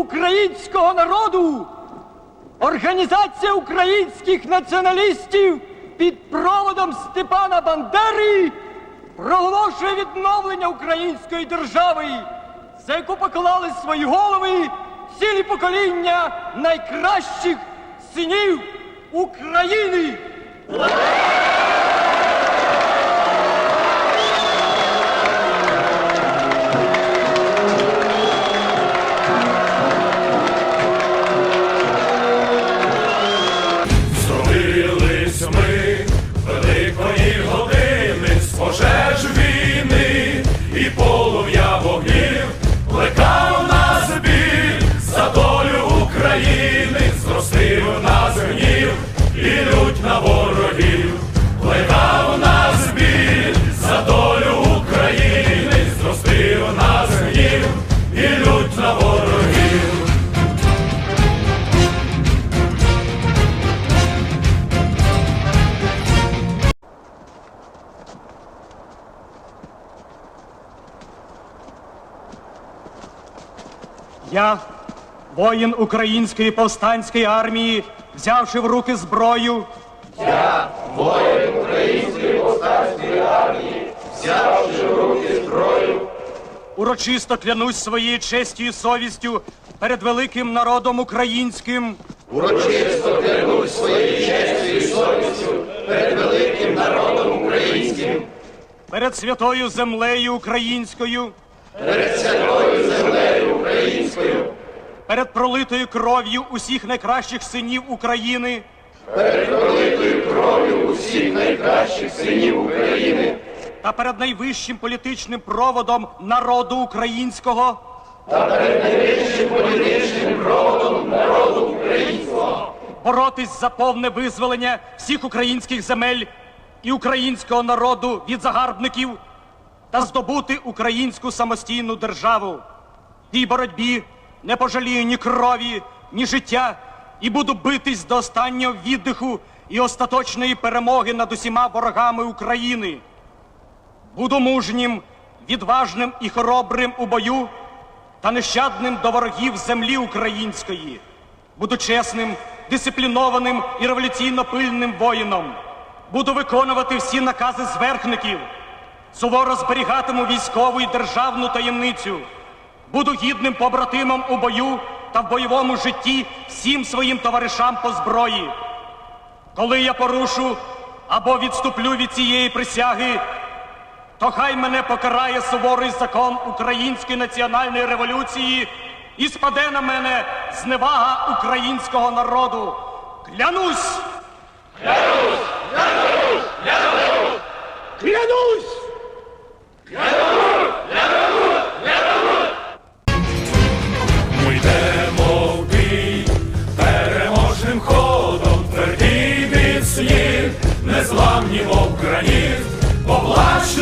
українського народу. Організація українських націоналістів під проводом Степана Бандери проголошує відновлення української держави, за яку поклали свої голови цілі покоління найкращих синів України. Я, воїн української повстанської армії, взявши в руки зброю, Я, воїн української повстанської армії, взявши в руки зброю. урочисто клянусь своєю честю і совістю перед великим народом українським. Урочисто клянусь своєю честю і совістю перед великим народом українським, Перед святою землею українською, перед святою землею українською, перед пролитою кров'ю усіх найкращих синів України, перед пролитою кров'ю усіх найкращих синів України. Та перед найвищим політичним проводом народу українського. Та перед найвищим політичним проводом народу українського, боротись за повне визволення всіх українських земель і українського народу від загарбників та здобути українську самостійну державу. В тій боротьбі не пожалію ні крові, ні життя і буду битись до останнього віддиху і остаточної перемоги над усіма ворогами України. Буду мужнім, відважним і хоробрим у бою та нещадним до ворогів землі української. Буду чесним, дисциплінованим і революційно пильним воїном. Буду виконувати всі накази зверхників. Суворо зберігатиму військову і державну таємницю. Буду гідним побратимом у бою та в бойовому житті всім своїм товаришам по зброї. Коли я порушу або відступлю від цієї присяги, то хай мене покарає суворий закон Української національної революції і спаде на мене зневага українського народу. Клянусь! Клянусь! Ми йдемо в бій переможним ходом, твердій від слів, незламні, мов граніт, поплач